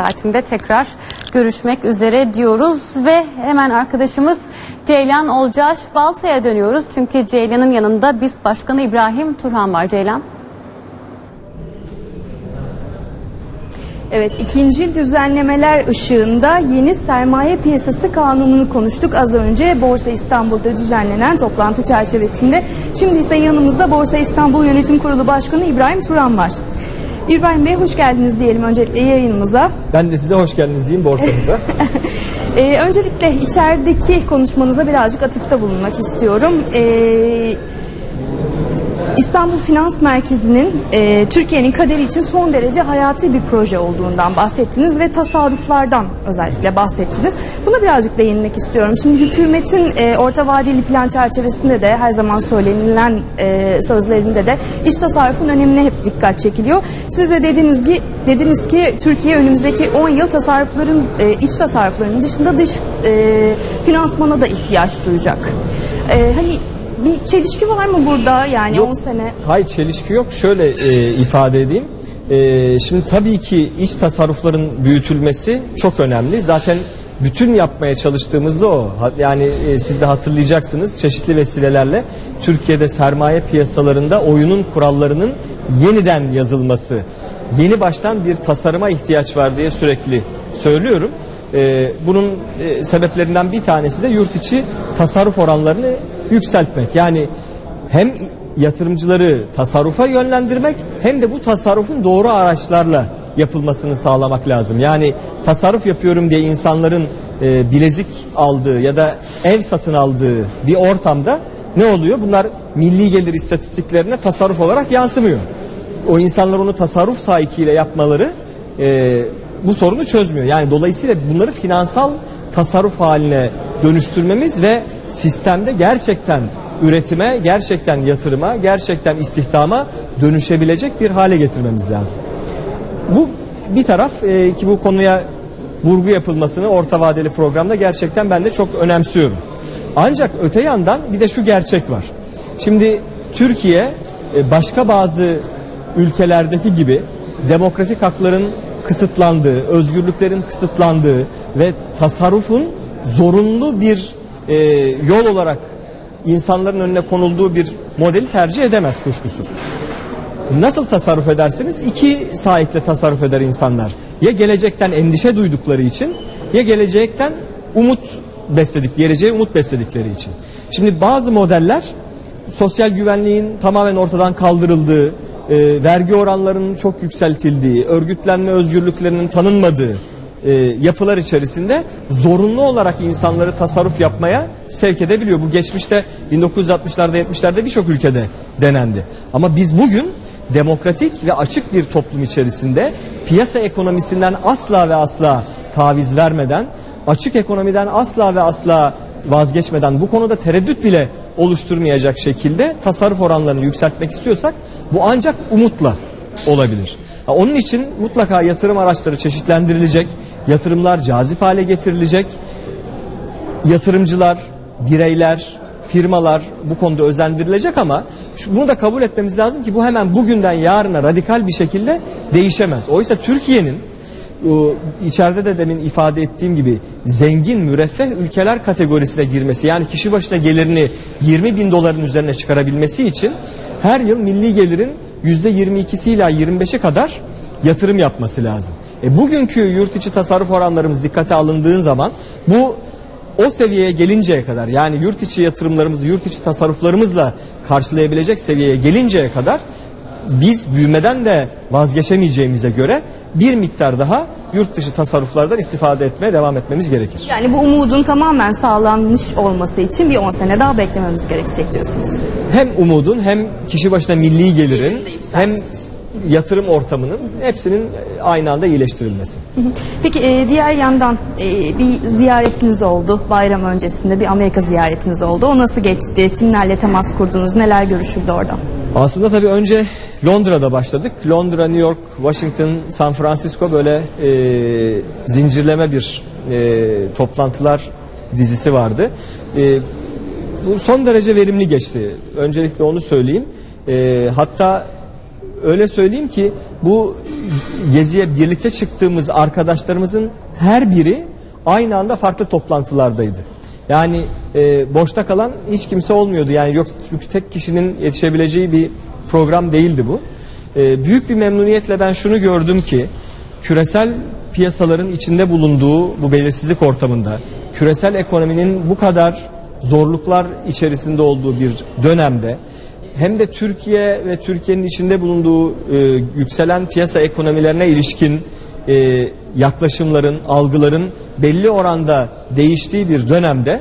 saatinde tekrar görüşmek üzere diyoruz ve hemen arkadaşımız Ceylan Olcaş Balta'ya dönüyoruz. Çünkü Ceylan'ın yanında BİS Başkanı İbrahim Turhan var. Ceylan. Evet, ikinci düzenlemeler ışığında yeni sermaye piyasası kanununu konuştuk az önce Borsa İstanbul'da düzenlenen toplantı çerçevesinde. Şimdi ise yanımızda Borsa İstanbul Yönetim Kurulu Başkanı İbrahim Turan var. İbrahim Bey hoş geldiniz diyelim öncelikle yayınımıza. Ben de size hoş geldiniz diyeyim borsamıza. Ee, öncelikle içerideki konuşmanıza birazcık atıfta bulunmak istiyorum. Ee, İstanbul Finans Merkezi'nin e, Türkiye'nin kaderi için son derece hayati bir proje olduğundan bahsettiniz ve tasarruflardan özellikle bahsettiniz. Buna birazcık değinmek istiyorum. Şimdi hükümetin e, orta vadeli plan çerçevesinde de her zaman söylenilen e, sözlerinde de iç tasarrufun önemine hep dikkat çekiliyor. Siz de dediniz ki dediniz ki Türkiye önümüzdeki 10 yıl tasarrufların e, iç tasarruflarının dışında dış e, finansmana da ihtiyaç duyacak. E, hani bir çelişki var mı burada yani Yok. 10 sene? Hayır çelişki yok. Şöyle e, ifade edeyim. E, şimdi tabii ki iç tasarrufların büyütülmesi çok önemli. Zaten bütün yapmaya çalıştığımızda o. Yani e, siz de hatırlayacaksınız çeşitli vesilelerle Türkiye'de sermaye piyasalarında oyunun kurallarının yeniden yazılması, yeni baştan bir tasarıma ihtiyaç var diye sürekli söylüyorum. E, bunun e, sebeplerinden bir tanesi de yurt içi tasarruf oranlarını yükseltmek. Yani hem yatırımcıları tasarrufa yönlendirmek hem de bu tasarrufun doğru araçlarla yapılmasını sağlamak lazım. Yani tasarruf yapıyorum diye insanların e, bilezik aldığı ya da ev satın aldığı bir ortamda ne oluyor? Bunlar milli gelir istatistiklerine tasarruf olarak yansımıyor. O insanlar onu tasarruf sahikiyle yapmaları e, bu sorunu çözmüyor. Yani dolayısıyla bunları finansal tasarruf haline dönüştürmemiz ve sistemde gerçekten üretime, gerçekten yatırıma, gerçekten istihdama dönüşebilecek bir hale getirmemiz lazım. Bu bir taraf e, ki bu konuya vurgu yapılmasını orta vadeli programda gerçekten ben de çok önemsiyorum. Ancak öte yandan bir de şu gerçek var. Şimdi Türkiye e, başka bazı ülkelerdeki gibi demokratik hakların kısıtlandığı, özgürlüklerin kısıtlandığı ve tasarrufun zorunlu bir e, yol olarak insanların önüne konulduğu bir modeli tercih edemez kuşkusuz. Nasıl tasarruf edersiniz? İki sahiple tasarruf eder insanlar. Ya gelecekten endişe duydukları için ya gelecekten umut besledik, geleceğe umut besledikleri için. Şimdi bazı modeller sosyal güvenliğin tamamen ortadan kaldırıldığı, e, vergi oranlarının çok yükseltildiği, örgütlenme özgürlüklerinin tanınmadığı e, yapılar içerisinde zorunlu olarak insanları tasarruf yapmaya sevk edebiliyor. Bu geçmişte 1960'larda 70'lerde birçok ülkede denendi. Ama biz bugün demokratik ve açık bir toplum içerisinde piyasa ekonomisinden asla ve asla taviz vermeden, açık ekonomiden asla ve asla vazgeçmeden bu konuda tereddüt bile oluşturmayacak şekilde tasarruf oranlarını yükseltmek istiyorsak bu ancak umutla olabilir. Onun için mutlaka yatırım araçları çeşitlendirilecek, yatırımlar cazip hale getirilecek, yatırımcılar, bireyler, firmalar bu konuda özendirilecek ama şu, bunu da kabul etmemiz lazım ki bu hemen bugünden yarına radikal bir şekilde değişemez. Oysa Türkiye'nin içeride de demin ifade ettiğim gibi zengin müreffeh ülkeler kategorisine girmesi yani kişi başına gelirini 20 bin doların üzerine çıkarabilmesi için her yıl milli gelirin yüzde 22'si ila 25'i kadar yatırım yapması lazım. E, bugünkü yurt içi tasarruf oranlarımız dikkate alındığın zaman bu o seviyeye gelinceye kadar yani yurt içi yatırımlarımızı yurt içi tasarruflarımızla karşılayabilecek seviyeye gelinceye kadar biz büyümeden de vazgeçemeyeceğimize göre bir miktar daha yurt dışı tasarruflardan istifade etmeye devam etmemiz gerekir. Yani bu umudun tamamen sağlanmış olması için bir 10 sene daha beklememiz gerekecek diyorsunuz. Hem umudun hem kişi başına milli gelirin hem yatırım ortamının hepsinin aynı anda iyileştirilmesi. Peki e, diğer yandan e, bir ziyaretiniz oldu bayram öncesinde bir Amerika ziyaretiniz oldu. O nasıl geçti? Kimlerle temas kurdunuz? Neler görüşüldü orada? Aslında tabii önce Londra'da başladık. Londra, New York, Washington, San Francisco böyle e, zincirleme bir e, toplantılar dizisi vardı. E, bu son derece verimli geçti. Öncelikle onu söyleyeyim. E, hatta öyle söyleyeyim ki bu geziye birlikte çıktığımız arkadaşlarımızın her biri aynı anda farklı toplantılardaydı. Yani e, boşta kalan hiç kimse olmuyordu. Yani yok çünkü tek kişinin yetişebileceği bir program değildi bu. E, büyük bir memnuniyetle ben şunu gördüm ki küresel piyasaların içinde bulunduğu bu belirsizlik ortamında küresel ekonominin bu kadar zorluklar içerisinde olduğu bir dönemde hem de Türkiye ve Türkiye'nin içinde bulunduğu e, yükselen piyasa ekonomilerine ilişkin e, yaklaşımların, algıların belli oranda değiştiği bir dönemde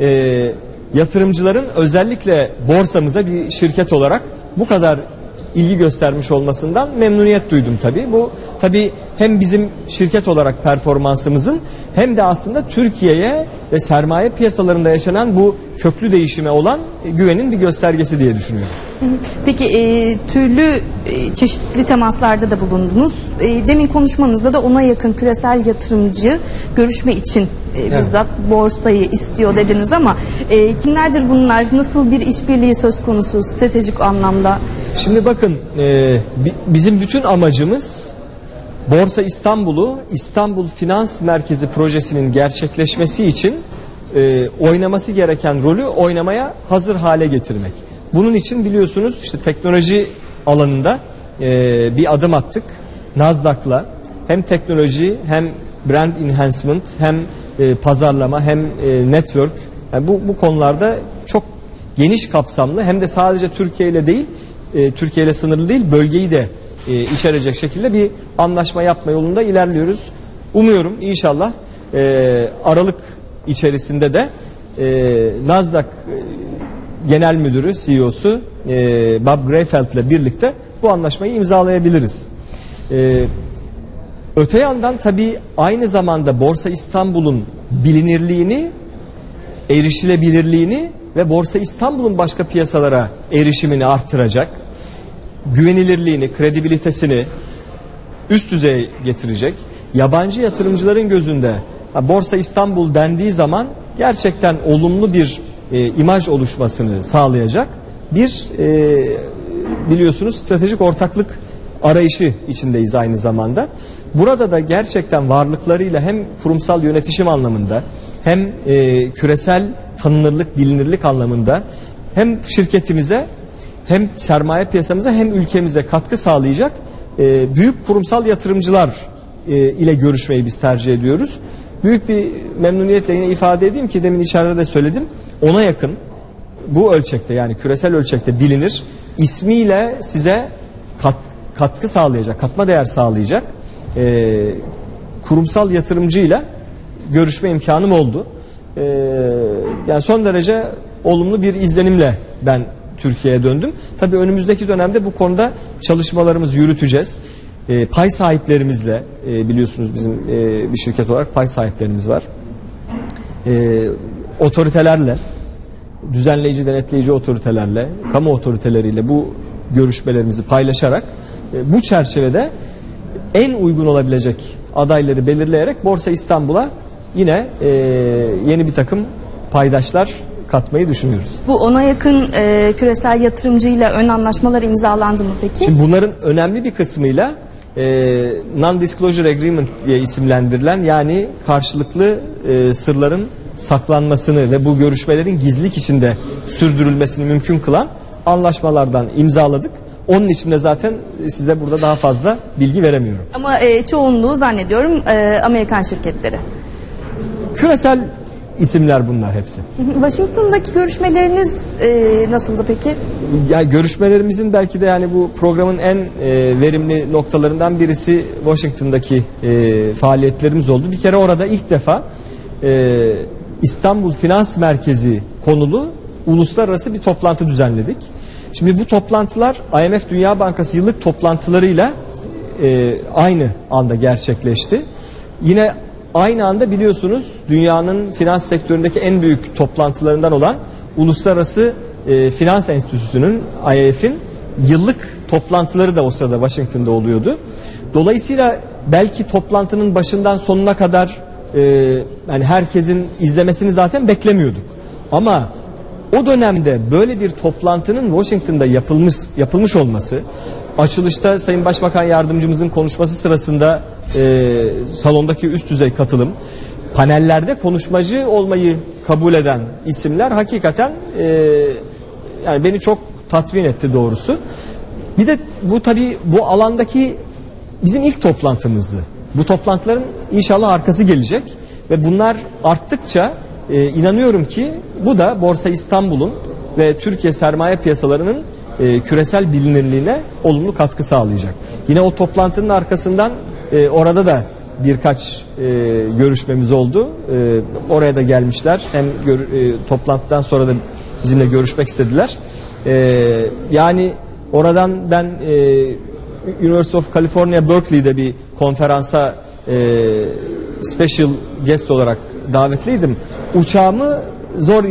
e, yatırımcıların özellikle borsamıza bir şirket olarak bu kadar ilgi göstermiş olmasından memnuniyet duydum tabii. Bu tabii hem bizim şirket olarak performansımızın hem de aslında Türkiye'ye ve sermaye piyasalarında yaşanan bu köklü değişime olan e, güvenin bir göstergesi diye düşünüyorum. Peki e, türlü e, çeşitli temaslarda da bulundunuz. E, demin konuşmanızda da ona yakın küresel yatırımcı görüşme için e, bizzat borsayı istiyor dediniz ama e, kimlerdir bunlar? Nasıl bir işbirliği söz konusu stratejik anlamda? Şimdi bakın e, bi- bizim bütün amacımız Borsa İstanbul'u İstanbul Finans Merkezi projesinin gerçekleşmesi için e, oynaması gereken rolü oynamaya hazır hale getirmek. Bunun için biliyorsunuz işte teknoloji alanında e, bir adım attık. Nasdaq'la hem teknoloji hem brand enhancement hem e, pazarlama hem e, network yani bu, bu konularda çok geniş kapsamlı hem de sadece Türkiye ile değil e, Türkiye ile sınırlı değil bölgeyi de e, içerecek şekilde bir anlaşma yapma yolunda ilerliyoruz. Umuyorum inşallah e, Aralık içerisinde de e, Nasdaq e, Genel Müdürü CEO'su e, Bob Greyfeld ile birlikte bu anlaşmayı imzalayabiliriz. E, öte yandan tabii aynı zamanda Borsa İstanbul'un bilinirliğini erişilebilirliğini ve Borsa İstanbul'un başka piyasalara erişimini arttıracak, güvenilirliğini, kredibilitesini üst düzeye getirecek. Yabancı yatırımcıların gözünde Borsa İstanbul dendiği zaman gerçekten olumlu bir e, imaj oluşmasını sağlayacak bir e, biliyorsunuz stratejik ortaklık arayışı içindeyiz aynı zamanda. Burada da gerçekten varlıklarıyla hem kurumsal yönetişim anlamında hem e, küresel tanınırlık, bilinirlik anlamında hem şirketimize hem sermaye piyasamıza hem ülkemize katkı sağlayacak e, büyük kurumsal yatırımcılar e, ile görüşmeyi biz tercih ediyoruz. Büyük bir memnuniyetle yine ifade edeyim ki demin içeride de söyledim. Ona yakın bu ölçekte yani küresel ölçekte bilinir ismiyle size kat, katkı sağlayacak, katma değer sağlayacak e, kurumsal yatırımcıyla görüşme imkanım oldu. E, yani son derece olumlu bir izlenimle ben Türkiye'ye döndüm. Tabii önümüzdeki dönemde bu konuda çalışmalarımızı yürüteceğiz. E, pay sahiplerimizle e, biliyorsunuz bizim e, bir şirket olarak pay sahiplerimiz var. E, otoritelerle düzenleyici denetleyici otoritelerle, kamu otoriteleriyle bu görüşmelerimizi paylaşarak e, bu çerçevede en uygun olabilecek adayları belirleyerek Borsa İstanbul'a yine e, yeni bir takım paydaşlar katmayı düşünüyoruz. Bu ona yakın e, küresel yatırımcıyla ön anlaşmalar imzalandı mı peki? Şimdi bunların önemli bir kısmıyla e, non-disclosure agreement diye isimlendirilen yani karşılıklı e, sırların saklanmasını ve bu görüşmelerin gizlilik içinde sürdürülmesini mümkün kılan anlaşmalardan imzaladık. Onun için de zaten size burada daha fazla bilgi veremiyorum. Ama e, çoğunluğu zannediyorum e, Amerikan şirketleri. Küresel isimler bunlar hepsi. Washington'daki görüşmeleriniz e, nasıldı peki? Ya görüşmelerimizin belki de yani bu programın en e, verimli noktalarından birisi Washington'daki e, faaliyetlerimiz oldu. Bir kere orada ilk defa e, İstanbul Finans Merkezi konulu uluslararası bir toplantı düzenledik. Şimdi bu toplantılar IMF Dünya Bankası yıllık toplantılarıyla e, aynı anda gerçekleşti. Yine aynı anda biliyorsunuz dünyanın finans sektöründeki en büyük toplantılarından olan Uluslararası e, Finans Enstitüsü'nün IMF'in yıllık toplantıları da o sırada Washington'da oluyordu. Dolayısıyla belki toplantının başından sonuna kadar e, yani herkesin izlemesini zaten beklemiyorduk. Ama o dönemde böyle bir toplantının Washington'da yapılmış yapılmış olması açılışta Sayın Başbakan Yardımcımızın konuşması sırasında e, salondaki üst düzey katılım, panellerde konuşmacı olmayı kabul eden isimler hakikaten e, yani beni çok tatmin etti doğrusu. Bir de bu tabii bu alandaki bizim ilk toplantımızdı. Bu toplantıların inşallah arkası gelecek ve bunlar arttıkça e, inanıyorum ki bu da Borsa İstanbul'un ve Türkiye sermaye piyasalarının e, küresel bilinirliğine olumlu katkı sağlayacak. Yine o toplantının arkasından e, orada da birkaç e, görüşmemiz oldu. E, oraya da gelmişler. Hem gör- e, toplantıdan sonra da bizimle görüşmek istediler. E, yani oradan ben e, University of California Berkeley'de bir konferansa e, special guest olarak davetliydim. Uçağımı zor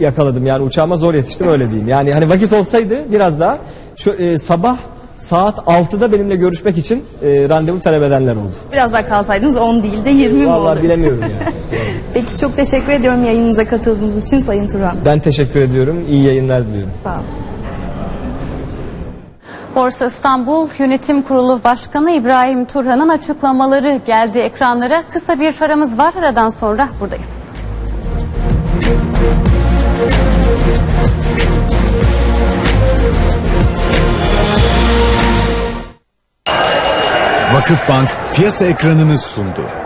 yakaladım yani uçağıma zor yetiştim öyle diyeyim. Yani hani vakit olsaydı biraz daha şu e, sabah saat 6'da benimle görüşmek için e, randevu talep edenler oldu. Biraz daha kalsaydınız 10 değil de 20 mi Vallahi olurdu? bilemiyorum yani. Peki çok teşekkür ediyorum yayınımıza katıldığınız için Sayın Turhan. Ben teşekkür ediyorum. İyi yayınlar diliyorum. Sağ olun. Borsa İstanbul Yönetim Kurulu Başkanı İbrahim Turhan'ın açıklamaları geldi ekranlara. Kısa bir aramız var. Aradan sonra buradayız. Vakıfbank piyasa ekranını sundu.